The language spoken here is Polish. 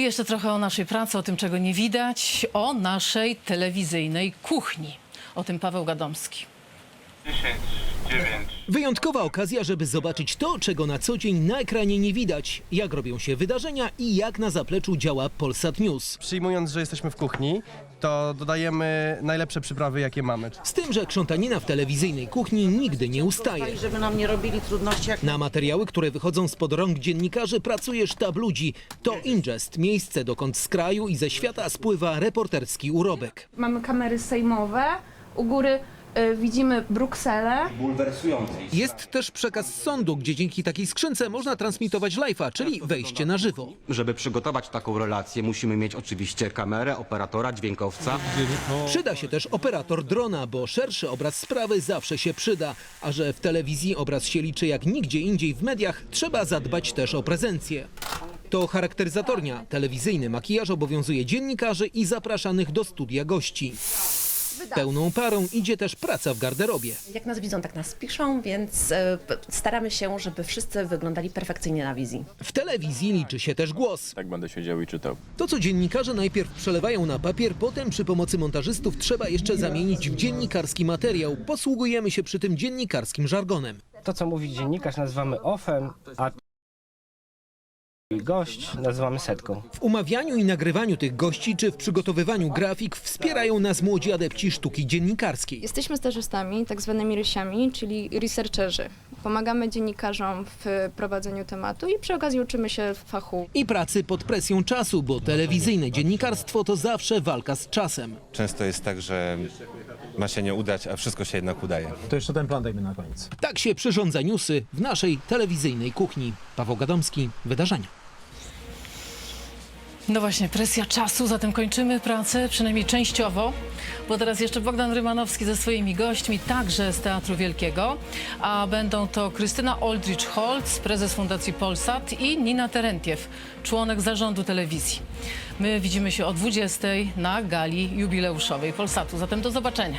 I jeszcze trochę o naszej pracy, o tym, czego nie widać, o naszej telewizyjnej kuchni. O tym Paweł Gadomski. 10, 9, Wyjątkowa okazja, żeby zobaczyć to, czego na co dzień na ekranie nie widać. Jak robią się wydarzenia i jak na zapleczu działa Polsat News. Przyjmując, że jesteśmy w kuchni, to dodajemy najlepsze przyprawy, jakie mamy. Z tym, że krzątanina w telewizyjnej kuchni nigdy nie ustaje. żeby nam nie robili trudności, jak Na materiały, które wychodzą spod rąk dziennikarzy, pracuje sztab ludzi. To Ingest, miejsce, dokąd z kraju i ze świata spływa reporterski urobek. Mamy kamery sejmowe, u góry y, widzimy Brukselę. Jest też przekaz z sądu, gdzie dzięki takiej skrzynce można transmitować live'a, czyli wejście na żywo. Żeby przygotować taką relację, musimy mieć oczywiście kamerę, operatora, dźwiękowca. Przyda się też operator drona, bo szerszy obraz sprawy zawsze się przyda. A że w telewizji obraz się liczy jak nigdzie indziej w mediach, trzeba zadbać też o prezencję. To charakteryzatornia. Telewizyjny makijaż obowiązuje dziennikarzy i zapraszanych do studia gości. Pełną parą idzie też praca w garderobie. Jak nas widzą, tak nas piszą, więc e, p- staramy się, żeby wszyscy wyglądali perfekcyjnie na wizji. W telewizji liczy się też głos. Tak będę siedział i czytał. To, co dziennikarze najpierw przelewają na papier, potem przy pomocy montażystów trzeba jeszcze zamienić w dziennikarski materiał. Posługujemy się przy tym dziennikarskim żargonem. To, co mówi dziennikarz, nazywamy ofem, a gość nazywamy setką. W umawianiu i nagrywaniu tych gości, czy w przygotowywaniu grafik wspierają nas młodzi adepci sztuki dziennikarskiej. Jesteśmy stażystami, tak zwanymi rysiami, czyli researcherzy. Pomagamy dziennikarzom w prowadzeniu tematu i przy okazji uczymy się fachu. I pracy pod presją czasu, bo telewizyjne dziennikarstwo to zawsze walka z czasem. Często jest tak, że ma się nie udać, a wszystko się jednak udaje. To jeszcze ten plan dajmy na koniec. Tak się przyrządza newsy w naszej telewizyjnej kuchni. Paweł Gadomski, wydarzenia. No właśnie, presja czasu, zatem kończymy pracę, przynajmniej częściowo, bo teraz jeszcze Bogdan Rymanowski ze swoimi gośćmi, także z Teatru Wielkiego, a będą to Krystyna Oldrich-Holtz, prezes Fundacji Polsat i Nina Terentiew, członek zarządu telewizji. My widzimy się o 20 na gali jubileuszowej Polsatu, zatem do zobaczenia.